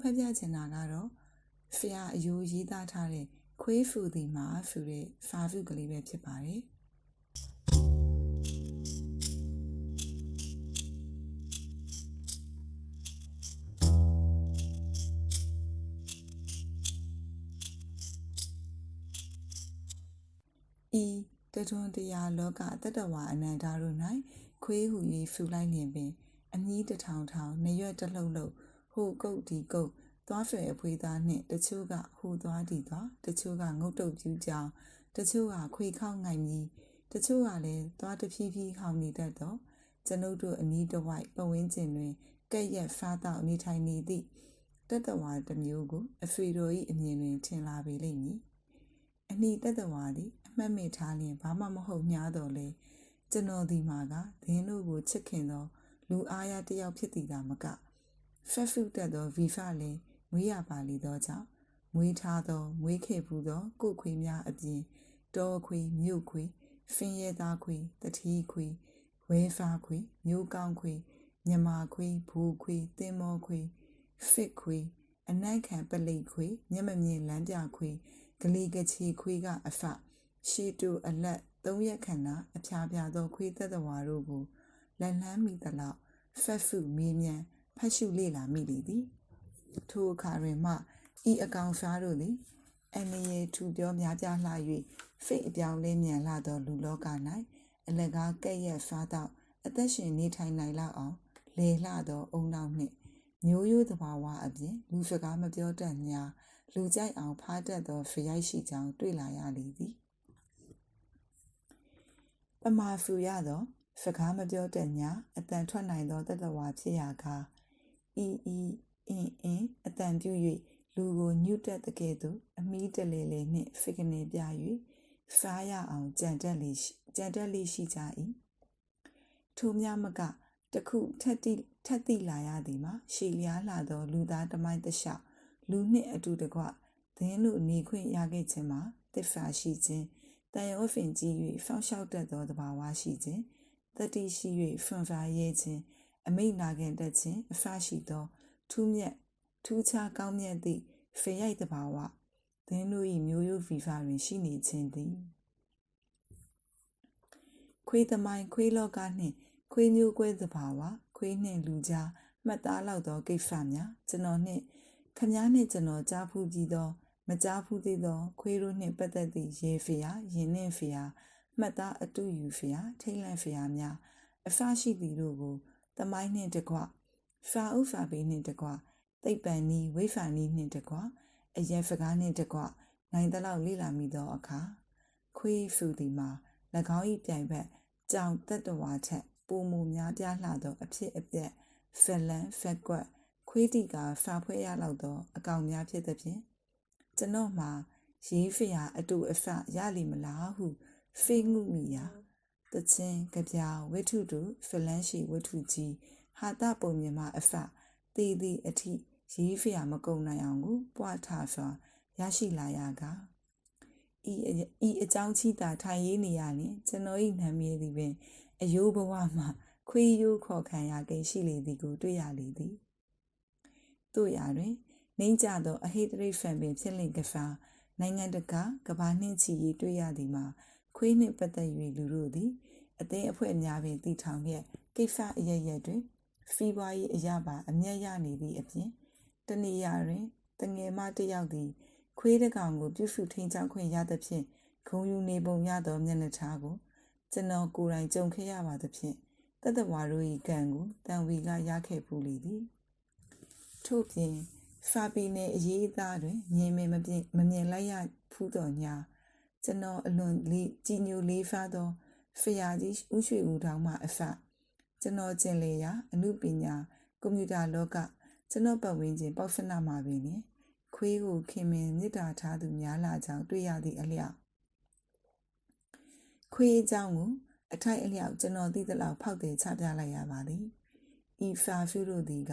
ဖတ်ပြချင်တာကတော့ဖျားအယိုးရေးသားထားတဲ့ခွေးဖူဒီမှာဆိုတဲ့ဖာဖုကလေးပဲဖြစ်ပါတယ်။ဤတထွန်းတရားလောကတတ္တဝါအနန္တတို့၌ခွေးဟူ၍ဖူလိုက်လျင်ပင်အမည်တထောင်ထောင်နရွက်တလှုပ်လှုပ် ဟိုကုတ်ဒီကုတ်သွားဖွယ်အဖွေးသားနှင့်တချို့ကဟိုသွားဒီသွားတချို့ကငုတ်တုတ်ပြူးကြောင်တချို့ကခွေခေါက်ငိုင်မီတချို့ကလည်းသွားတဖြည်းဖြည်းဟောင်နေတတ်သောကျွန်ုပ်တို့အနီးတစ်ဝိုက်ပတ်ဝန်းကျင်တွင်ကဲ့ရဲ့ဖားတော့နေထိုင်နေသည့်တတ္တဝါတစ်မျိုးကိုအဖေတော်၏အမြင်တွင်ထင်လာပေလိမ့်မည်။အနီတတ္တဝါသည်အမှတ်မိထားလျင်ဘာမှမဟုတ်ညားတော်လဲကျွန်တော်ဒီမှာကဒင်းတို့ကိုချစ်ခင်သောလူအားရတစ်ယောက်ဖြစ်သည်သာမက ဖက်ဖုတက်သောဗီဖလည်းမွေးရပါလေသောကြောင့်မွေးထားသောမွေးခဲ့ဘူးသောကိုယ်ခွေးများအပြင်တောခွေးမြို့ခွေးဖင်းရဲသားခွေးတတိခွေးဝဲဖားခွေးမျိုးကောင်းခွေးမြမာခွေးဘူခွေးတင်းမောခွေးဖစ်ခွေးအနံ့ခံပလိတ်ခွေးမျက်မမြင်လမ်းပြခွေးဂလီကချီခွေးကအဖရှေတူအလက်သုံးရက်ခန္ဓာအဖျားပြာသောခွေးသက်တော်တို့ကိုလက်လှမ်းမိသလောက်ဖက်ဖုမေးမြန်း ဖတ်ရှုလေ့လာမိလေသည်ထိုအခါတွင်မှဤအကောင်ဖျားတို့သည်အန်ရထူပြောများပြားလှ၍ဖိတ်အပြောင်းလဲမြန်လာသောလူလောက၌အလကားကဲ့ရဲ့ဖားတော့အသက်ရှင်နေထိုင်နိုင်လောက်အောင်လေလှသောအုံနောက်နှင့်မျိုးရိုးသဘာဝအပြင်လူစကားမပြောတတ်ညာလူကြိုက်အောင်ဖားတတ်သောဖရိုက်ရှိကြောင်းတွေ့လာရလေသည်ပမာဖူရသောစကားမပြောတတ်ညာအတန်ထွက်နိုင်သောတတဝါဖြစ်ရာကား ဤဤအင်းအင်းအတန်ပြု၍လူကိုညှုတက်တဲ့ကဲ့သို့အမီးတလေလေနှင့်ဖိကနေပြ၍စားရအောင်ကြံတက်လေကြံတက်လေရှိကြ၏ထိုများမကတခုထက်တိထက်တိလာရသည်မှာရှည်လျားလာသော လူသားတမိုင်းတလျှောက်လူနှင့်အတူတကွသင်းတို့နေခွင့်ရခဲ့ခြင်းမှာတစ္ဆာရှိခြင်းတန်ရောဖင်ကြီး၍ဖောက်လျှောက်တတ်သောတဘာဝရှိခြင်းတတိရှိ၍ဖွံ့ဖားရဲခြင်း အမိတ်နာခံတတ်ခြင်းအဖရှိသောထူးမြတ်ထူးခြားကောင်းမြတ်သည့်ဖေရိုက်တဘာဝသင်တို့၏မျိုးရိုးဗီဖတွင်ရှိနေခြင်းသည်ခွေးသမိုင်းခွေးလောကနှင့်ခွေးမျိုးကွဲသဘာဝခွေးနှင့်လူကြားမှတ်သားလောက်သောကိစ္စများကျွန်တော်နှင့်ခမားနှင့်ကျွန်တော်ကြားဖူးပြီးသောမကြားဖူးသေးသောခွေးတို့နှင့်ပတ်သက်သည့်ရေဖျားရင်နှင့်ဖျားမှတ်သားအတူယူဖျားထိတ်လန့်ဖျားများအဖရှိသည်တို့ကို သမိုင်းနှင့်တကွဖာဥဖာဘေးနှင့်တကွသိပ္ပံနီဝိဖာနီနှင့်တကွအယံစကားနှင့်တကွနိုင်သလောက်လေ့လာမိသောအခါခွေးဖူသည်မှာ၎င်း၏ပြိုင်ဘက်ကြောင်တက်တဝါထက်ပုံမူများပြားလှသောအဖြစ်အပျက်ဖက်လန်ဖက်ကွက်ခွေးတီကဖာဖွဲရလောက်သောအကောင်များဖြစ်သဖြင့်ကျွန်တော်မှာရေးဖျာအတူအဖရလိမလားဟုဖေးငုမိရာ တချင်းကြပြဝိထုတုဖလန်းရှိဝိထုကြီးဟာတပုံမြင်မှအဖတည်သည့်အထိရေးဖျာမကုံနိုင်အောင်ကိုပွားထစွာရရှိလာရကဤဤအကြောင်းချီတာထိုင်ရေးနေရလင်ကျွန်တော်၏နာမည်သည်ပင်အယိုးဘဝမှာခွေးရိုးခေါ်ခံရကိရှိလေသည်ကိုတွေ့ရလေသည်တို့ရာတွင်နှိမ့်ကြသောအဟိတရိဖန်ပင်ဖြစ်လင့်ကစားနိုင်ငံတကာကဘာနှင့်ချီရေးတွေ့ရသည်မှာ ခွေးနှင့်ပတ်သက်၍လူတို့သည်အသိအဖွဲ့အများပင်တည်ထောင်လျက်ကိစ္စအရရက်တွင်ဖီးပွားရေးအရာပါအမျက်ရနေသည့်အပြင်တနေရာတွင်တငယ်မတစ်ယောက်သည်ခွေးတကောင်ကိုပြုစုထိန်ချောင်းခွင့်ရသဖြင့်ဂုံယူနေပုံရသောမျက်နှာထားကိုကျွန်တော်ကိုယ်တိုင်ကြုံခဲ့ရပါသဖြင့်တသက်ဝါတို့၏ကံကိုတန်ဝီကရခဲ့ပူလေသည်ထို့ပြင်ဖာပီနယ်အရေးအသားတွင်မြင်မမပြမမြင်လိုက်ရဖူးတော်ညာ ကျွန်တော်အလွန်လေးကြည်ညိုလေးဖားသောဖရာကြီးဥရွှေဦးတောင်းမှအဖကျွန်တော်ကျင်လေရာအမှုပညာကွန်ပျူတာလောကကျွန်တော်ပတ်ဝန်းကျင်ပေါက်ဖနာမှာပင်နေခွေးကိုခင်မင်မြစ်တာထားသူများလာကြောင်းတွေ့ရသည့်အလျောက်ခွေးအကြောင်းကိုအထိုက်အလျောက်ကျွန်တော်သိသလောက်ဖောက်တယ်ချပြလိုက်ရပါသည်ဤဖာဖူးတို့သည်က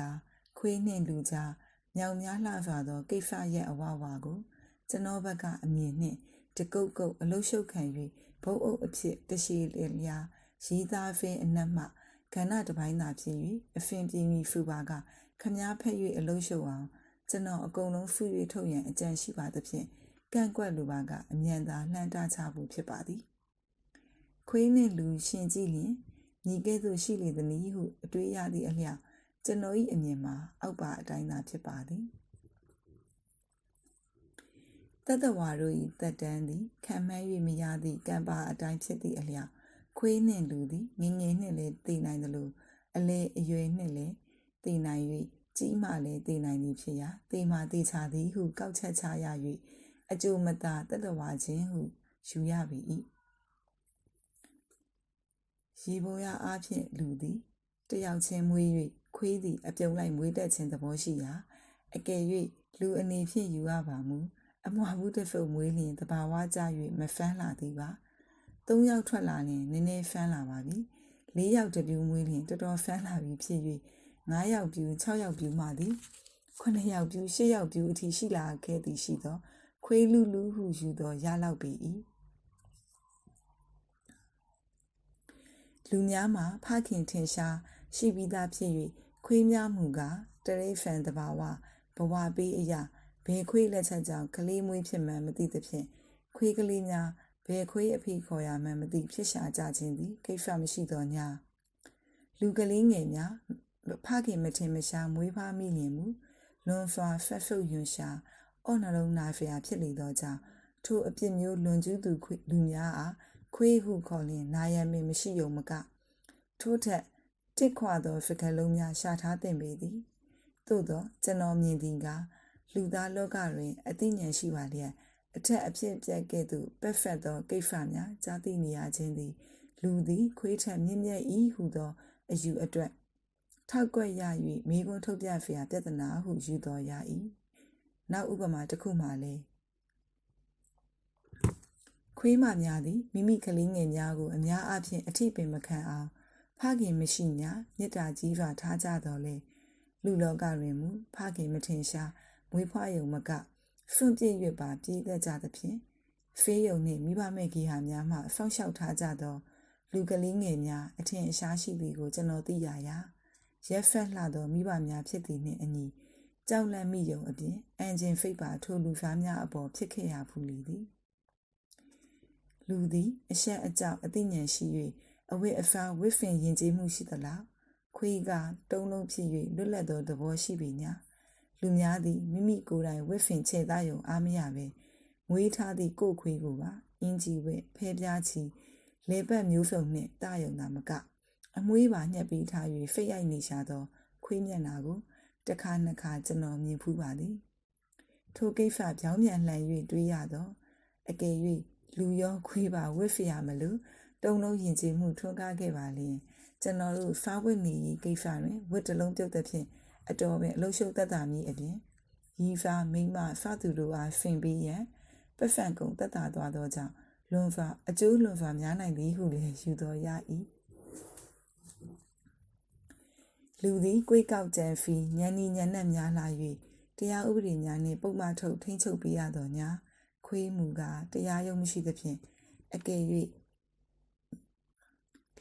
ခွေးနှင့်လူကြားမြောင်များလှစွာသောကိစ္စရဲ့အဝဝါကိုကျွန်တော်ဘက်ကအမြင်နှင့် တကုတ်ကုတ်အလုရှုပ်ခံ၍ဘုံအုပ်အဖြစ်တရှိလျာရီးသားဖင်းအနက်မှကဏ္ဍတစ်ပိုင်းသာဖြစ်၍အဖင်ပြင်းပြီးဖူပါကခမားဖက်၍အလုရှုပ်အောင်ကျွန်တော်အကုန်လုံးဖူး၍ထုတ်ရန်အကြံရှိပါသဖြင့်ကန့်ကွက်လူပါကအမြန်သာလှမ်းတချဖို့ဖြစ်ပါသည်ခွေးနှင့်လူရှင်ကြည့်လျင်ညီကဲ့သို့ရှိလေသည်နည်းဟုအတွေးရသည့်အလျောက်ကျွန်တော်၏အမြင်မှာအောက်ပါအတိုင်းသာဖြစ်ပါသည် တတဝါတို့၏တက်တန်းသည်ခံမှန်း၍မရသည့်ကံပါအတိုင်းဖြစ်သည့်အလျောက်ခွေးနှင့်လူသည်ငငယ်နှင့်လည်းသိနိုင်သလိုအလေအရွယ်နှင့်လည်းသိနိုင်၍ကြီးမှလည်းသိနိုင်သည်ဖြစ်ရာသိမှသိချသည်ဟုကောက်ချက်ချရ၍အကျိုးမသာတတဝါချင်းဟုယူရပေ၏ရေပေါ်ရအားဖြင့်လူသည်တယောက်ချင်းမွေး၍ခွေးသည်အပြုံလိုက်မွေးတက်ခြင်းသဘောရှိရာအကယ်၍လူအနေဖြင့်ယူရပါမူ အမွာဘူးတစ်ဖုတ်မွေးလျင်တဘာဝကြ၍မဖမ်းလာသည်ပါသုံးယောက်ထွက်လာလျင်နည်းနည်းဖမ်းလာပါပြီလေးယောက်တပြူးမွေးလျင်တော်တော်ဖမ်းလာပြီဖြစ်၍9ယောက်ပြူ6ယောက်ပြူမှသည်9ယောက်ပြူ10ယောက်ပြူအထိရှိလာခဲ့သည်ရှိသော ခွေးလူလူဟုယူသောရလောက်ပေ၏လူများမှာဖခင်ထင်ရှားရှိပြီးသားဖြစ်၍ခွေးများမူကားတရိဖန်တဘာဝဘဝပေးအရာ ဘယ်ခွေးလက်ချက်ကြောင့်ကလေးမွေးဖြစ်မှန်းမသိသဖြင့်ခွေးကလေးများဘယ်ခွေးအဖိခေါ်ရမှန်းမသိဖြစ်ရှာကြခြင်းသည်ကိစ္စမရှိသောညာလူကလေးငယ်များဖခင်မထင်မရှားမွေးဖွားမိလျင်မူလွန်စွာဖက်ဖုတ်ယွန်ရှာအော်နှလုံးနာဖျာဖြစ်လေသောကြောင့်ထိုအပြစ်မျိုးလွန်ကျူးသူလူများအားခွေးဟုခေါ်လျင်နာယံမင်မရှိုံမကထို့ထက်တစ်ခွာသောစကလုံးများရှာထားတင်ပေသည်သို့သောကျွန်တော်မြင်သည်က လူသားလောကတွင်အသိဉာဏ်ရှိပါလျက်အထက်အဖြစ်ပြက်ကဲ့သို့ပက်ဖက်သောကိစ္စများကြားသိနေရခြင်းသည် လူသည်ခွေးထက်မြင့်မြတ်၏ဟုသောအယူအတွက်ထောက်ကွက်ရ၍မိကွန်းထုတ်ပြဖျာပြဿနာဟုယူတော်ရ၏နောက်ဥပမာတစ်ခုမှလည်းခွေးမများသည်မိမိကလေးငယ်များကိုအများအားဖြင့်အထိပင်မခံအောင်ဖခင်မရှိညာမေတ္တာကြီးစွာထားကြတော်လဲလူလောကတွင်မူဖခင်မထင်ရှား မွေးဖွားယုံမကစွန့်ပြည့်၍ပါပြည်သက်ကြသဖြင့်ဖေးယုံနှင့်မိဘမဲ့ကြီးဟာများမှဆောက်ရှောက်ထားကြသော လူကလေးငယ်များအထင်အရှားရှိသည်ကိုကျွန်တော်သိရရာရက်ဖက်လှသောမိဘများဖြစ်သည်နှင့်အညီကြောက်လန့်မိယုံအပြင်အန်ဂျင်ဖိတ်ပါထိုလူသားများအပေါ်ဖြစ်ခဲ့ရဖူးလေသည်လူသည်အရှက်အကြောက်အသိဉာဏ်ရှိ၍အဝိအဖာဝိဖင်ယဉ်ကျေးမှုရှိသလားခွေးကတုံးလုံးဖြစ်၍လွတ်လပ်သောသဘောရှိပေညာ လူများသည်မိမိကိုယ်တိုင်ဝိဖင်ချေသားယုံအားမရပဲငွေထားသည့်ကိုခွေးကိုပါအင်းကြီးဝဲဖဲပြားချီလေပတ်မျိုးစုံနှင့်တယုံသာမကအမွေးပါညှက်ပြီးထား၍ဖိတ်ရိုက်နေရှာသောခွေးမျက်နာကိုတစ်ခါနှစ်ခါကျွန်တော်မြင်ဖူးပါသည်ထိုကိစ္စပြောင်းပြန်လှန်၍တွေးရသောအကယ်၍လူရောခွေးပါဝစ်ဖျာမလို့တုံလုံးယဉ်ကျေးမှုထွန်းကားခဲ့ပါလျင်ကျွန်တော်တို့စားဝတ်နေရေးကိစ္စတွင်ဝတ်တလုံးပြုတ်တဲ့ဖြင့် အတော်ပင်အလုံးရှုပ်သက်သာမည်အပြင်ရီဖာမိမစသူတို့အားဖင်ပြီးရန်ပဖန်ကုံသက်သာသွားသောကြောင့်လွန်စွာအကျိုးလွန်စွာများနိုင်သည်ဟုလည်းယူတော်ရ၏လူသည်ကိုယ်ကောက်ကြံဖီညံနီညံနက်များလာ၍တရားဥပဒေများနှင့်ပုံမှန်ထုတ်ထိန်းချုပ်ပေးရသောညာခွေးမူကတရားရုံးမရှိသဖြင့်အကယ်၍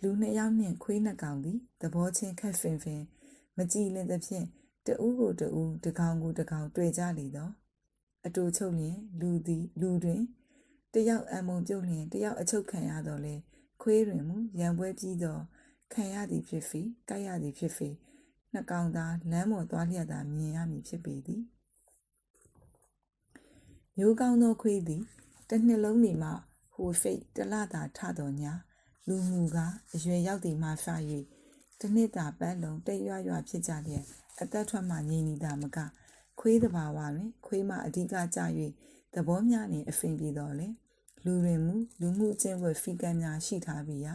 လူနှစ်ယောက်နှင့်ခွေးနှစ်ကောင်သည်သဘောချင်းခက်ဖင်ဖင် မကြည်လင်သဖြင့်တဦးကိုတဦးတကောင်ကိုတကောင်တွေ့ကြလေသောအတူချုပ်လျင်လူသည်လူတွင်တယောက်အမုံပြုတ်လျင်တယောက်အချုပ်ခံရတော့လေခွေးတွင်မူရံပွဲပြီးတော့ခံရသည်ဖြစ်ဖီကြိုက်ရသည်ဖြစ်ဖီနှစ်ကောင်သာလမ်းပေါ်သွားလျက်သာမြင်ရမည်ဖြစ်ပေသည်မျိုးကောင်းသောခွေးသည်တစ်နှစ်လုံးနေမှဟိုဖိတ်တလတာထတော်ညာလူမှုကအရွယ်ရောက်သည်မှစ၍ တနှစ်တာပတ်လုံးတိတ်ရွရွဖြစ်ကြလျက်အသက်ထွက်မှငြိမ်နေတာမက ခွေးတဘာဝတွင်ခွေးမှအဓိကကြ၍သဘောများနှင့်အဖင်ပြီးတော်လေလူတွင်မူလူမှုကျင့်ဝတ်ဖီကံများရှိထားပြီးရာ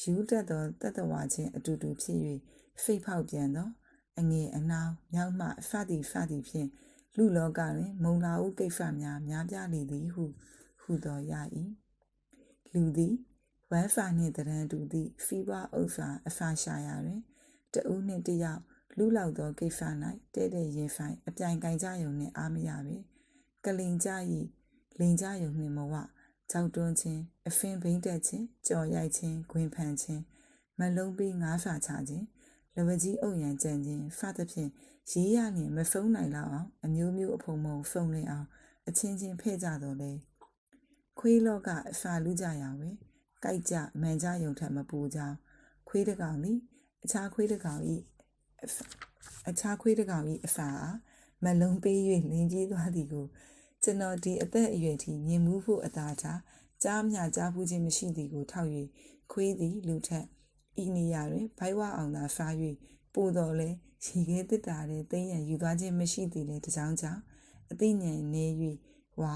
ယူတတ်သောတတဝါချင်းအတူတူဖြစ်၍ဖိတ်ဖောက်ပြန်သောအငယ်အနှောင်းမြောက်မှစသည်စသည်ဖြင့်လူလောကတွင် မုံလာဥကိစ္စများများပြားလေသည်ဟုဟုတော်ရ၏လူသည် ဝမ်းစာနှင့်တရန်တူသည့်ဖီးပွားဥစ္စာအစာရှာရာတွင်တဦးနှင့်တယောက်လူလောက်သောကိစ္စ၌တဲ့တဲ့ရင်ဆိုင်အပြိုင်ကင်ကြယုံနှင့်အားမရပဲကလင်ကြ၏လင်ကြယုံနှင့်မဝကြောက်တွန်းခြင်းအဖင်ဘိမ့်တက်ခြင်းကြော်ရိုက်ခြင်းဂွင်ဖန်ခြင်းမလုံးပြီးငါးစာချခြင်းလလဘကြီးအုပ်ရန်ကြံခြင်းဖသဖြင့်ရေးရလျင်မဖုံးနိုင်လောက်အောင်အမျိုးမျိုးအဖုံမုံဖုံလင်းအောင်အချင်းချင်းဖဲ့ကြတော့လေခွေးလောကအစာလူကြရဝဲ ကြိုက်ကြမန်ကြယုံထက်မပူကြောင်းခွေးတကောင်သည်အခြားခွေးတကောင်ဤအခြားခွေးတကောင်ဤအစာအားမလုံးပေး၍လင်းကြီးသွားသည်ကိုကျွန်တော်ဒီအသက်အရွယ်ထိမြင်မှုဖို့အသာထားကြားမြကြားဘူးခြင်းမရှိသည်ကိုထောက်၍ခွေးသည်လူထက်ဤနေရာတွင်ဘိုက်ဝအောင်သာစား၍ပို့တော်လဲရီခဲတစ်တာတဲ့သိရန်ယူသွားခြင်းမရှိသည်လေတကြောင်ကြောင့်အသိဉာဏ်နေ၍ဝါ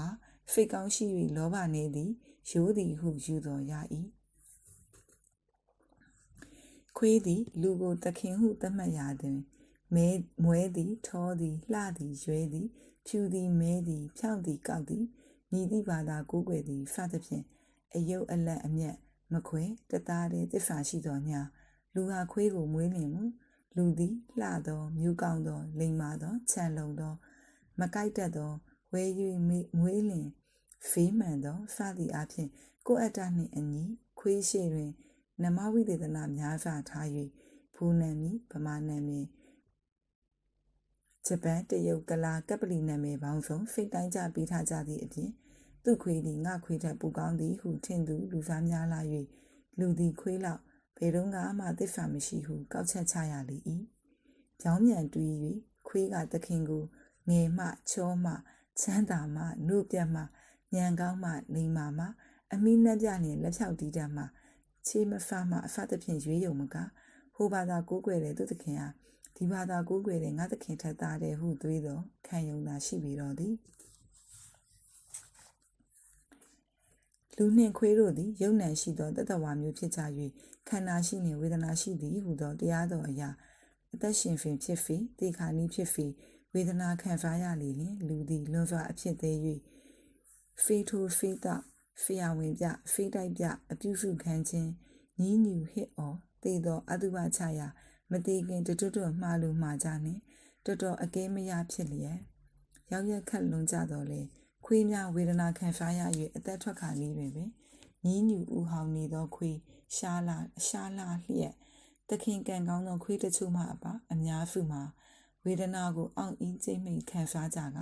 ဖိတ်ကောင်းရှိ၍လောဘနေသည် ရိုးသည်ဟုယူတော်ရ၏ခွေးသည် လူကိုတခင်ဟုသတ်မှတ်ရာတွင်မဲမွဲသည်ထောသည်လှသည်ရွဲသည်ဖြူသည်မဲသည်ဖြောင့်သည်ကောက်သည်မြည်သည့်ဘာသာကိုးကွယ်သည်စသဖြင့်အယုတ်အလတ်အမျက်မခွဲတသားတည်းသစ္စာရှိတော်ညာလူဟာခွေးကိုမွေးလင်မူလူသည်လှသောမျိုးကောင်းသော လိမ္မာသောခြံလုံသော မကိုက်တတ်သောဝဲ၍မွေးလင် ဖေးမှန်သောစသည်အဖြစ်ကိုအတ္တနှင့်အညီခွေးရှိတွင် နမဝိသေသနာများစွာထား၍ဘူနံမီဗမာနံမီဂျပန်တရုတ်ကလာကပလီနာမည်ပေါင်းစုံဖိတ်တိုင်းကြပေးထားကြသည့်အပြင်သူ့ခွေးသည်ငါခွေးထက်ပူကောင်းသည်ဟုထင်သူလူစားများလာ၍လူသည်ခွေးလောက်ဘယ်တော့မှသစ္စာမရှိဟုကောက်ချက်ချရလေ၏ကြောင်းမြန်တွေး၍ခွေးကသခင်ကိုငယ်မှချောမှချမ်းသာမှနှုတ်ပြတ်မှ ညံကောင်းမှလိမ္မာမှအမိနှက်ပြနှင့်လက်ဖြောက်တီးတတ်မှချေးမဖမှအဖသဖြင့်ရွေးယုံမကဟိုဘာသာကိုးကွယ်တဲ့သူသခင်ဟာဒီဘာသာကိုးကွယ်တဲ့ငါသခင်ထက်သားတယ်ဟုသွေးသောခံယုံသာရှိပြီတော့သည်လူနှင့်ခွေးတို့သည်ယုံနံရှိသောတတဝါမျိုးဖြစ်ကြ၍ခန္ဓာရှိနှင့်ဝေဒနာရှိသည်ဟုသောတရားတော်အရာအသက်ရှင်ဖင်ဖြစ်ဖီတေခါနီးဖြစ်ဖီဝေဒနာခံစားရလေလျင်လူသည်လွန်စွာအဖြစ်သေး၍ ဖေးထိုးဖေးတော့ဖေးရဝင်ပြဖေးတိုက်ပြအပြုစုခံခြင်းညီးညူဟစ်အော်သေသောအတုပချရာမသေးခင်တတွတ်တွတ်မှားလို့မှားကြနှင့်တော်တော်အကဲမရဖြစ်လျက်ရောက်ရက်ခတ်လွန်ကြတော့လေခွေးများဝေဒနာခံစားရ၍အသက်ထွက်ခါနည်းတွင်ပင်ညီးညူဦးဟောင်းနေသောခွေးရှားလာရှားလာလျက်တခင်ကံကောင်းသောခွေးတချို့မှအပါအများစုမှာဝေဒနာကိုအောင့်အင်းကျိမ့်မိန်ခံစားကြက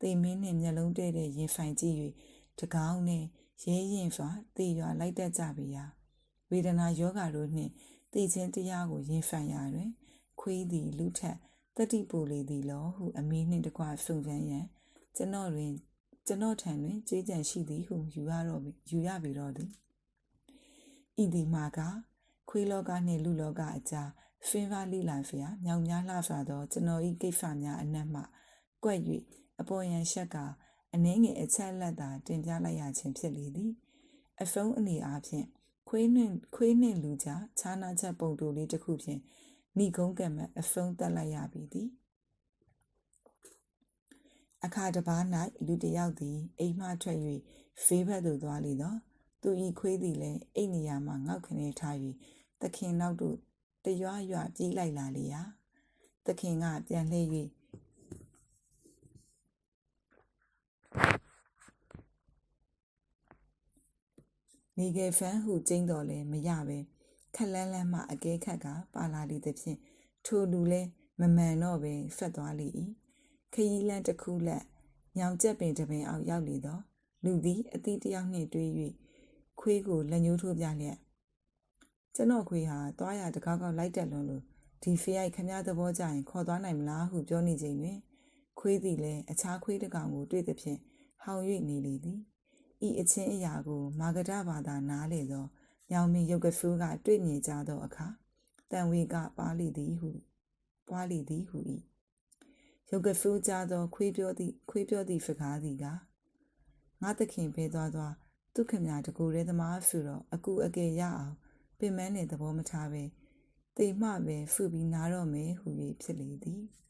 သိမင်းနှင့်မျက်လုံးတဲ့တဲ့ရင်ဖိုင်ကြည့်၍တကောင်းနှင့်ရဲရင်စွာတည်ရွာလိုက်တတ်ကြပေရာဝေဒနာယောဂါတို့နှင့်တည်ခြင်းတရားကိုရင်ဆိုင်ရာတွင် ခွေးသည်လူထက်တတိပူလေသည်လောဟုအမီးနှင့်တကွစုံစမ်းရန်ကျွန်တော်တွင်ကျွန်တော်ထံတွင်ကြေးကြံရှိသည်ဟုယူရတော့ယူရပြီတော့သည်ဤသည်မှာကခွေးလောကနှင့်လူလောကအကြားဖင်ပါလိလန်ဖျာမြောင်များလှစွာသောကျွန်တော်၏ကိစ္စများအနက်မှကွက်၍ အပေါ်ယံရှက်ကအနှင်းငယ်အချက်လက်သာတင်ပြလိုက်ရခြင်းဖြစ်လေသည်အဖုံးအနေအားဖြင့်ခွေးနှင့်ခွေးနှင့်လူကြားခြားနာချက်ပုံတူလေးတစ်ခုဖြင့်မိကုန်းကံမအဖုံးတက်လိုက်ရပြီသည်အခါတစ်ပါး၌လူတစ်ယောက်သည်အိမ်မှထွက်၍ဖေးဘက်သို့သွားလေသောသူဤခွေးသည်လည်းအိမ်နေရာမှငေါက်ခနေထား၍သခင်နောက်သို့တရွရွပြေးလိုက်လာလေရာသခင်ကပြန်လှည့်၍ နေကယ်ဖန်ဟုကျင်းတော်လဲမရပဲခက်လန်းလန်းမှအကဲခတ်ကပါလာလေသည်ဖြင့်ထိုလူလဲမမှန်တော့ပဲဖက်သွားလေ၏ခရီးလန်းတစ်ခုလက်ညောင်ကျက်ပင်တပင်အောက်ရောက်လေတော့လူသည်အသီးတယောက်နှင့်တွေ့၍ခွေးကိုလက်ညှိုးထိုးပြလျက်ကျွန်တော်ခွေးဟာသွားရတကောက်ကောက်လိုက်တက်လွန်လို့ဒီဖေးရိုက်ခမည်းသဘောကျရင်ခေါ်သွားနိုင်မလားဟုပြောနေချိန်တွင် ခွေးသည်လည်းအခြားခွေးတစ်ကောင်ကိုတွေ့သဖြင့်ဟောင်၍နေလေသည်ဤအချင်းအရာကိုမာဂဒဘာသာနားလေသောညောင်မင်းယုတ်ကဖူးကတွေ့မြင်ကြသောအခါတန်ဝေကပါလိသည်ဟုပွားလိသည်ဟု၏ယုတ်ကဖူးကြသောခွေးပြောသည့်ခွေးပြောသည့်စကားသည်ကငါသခင်ပဲသွားသွားဒုက္ခမြတကူရဲသမားဆိုတော့အကူအကယ်ရအောင်ပင်မနဲ့သဘောမထားပဲတေမှပဲဖူပြီးနားတော့မယ်ဟု၍ဖြစ်လေသည်။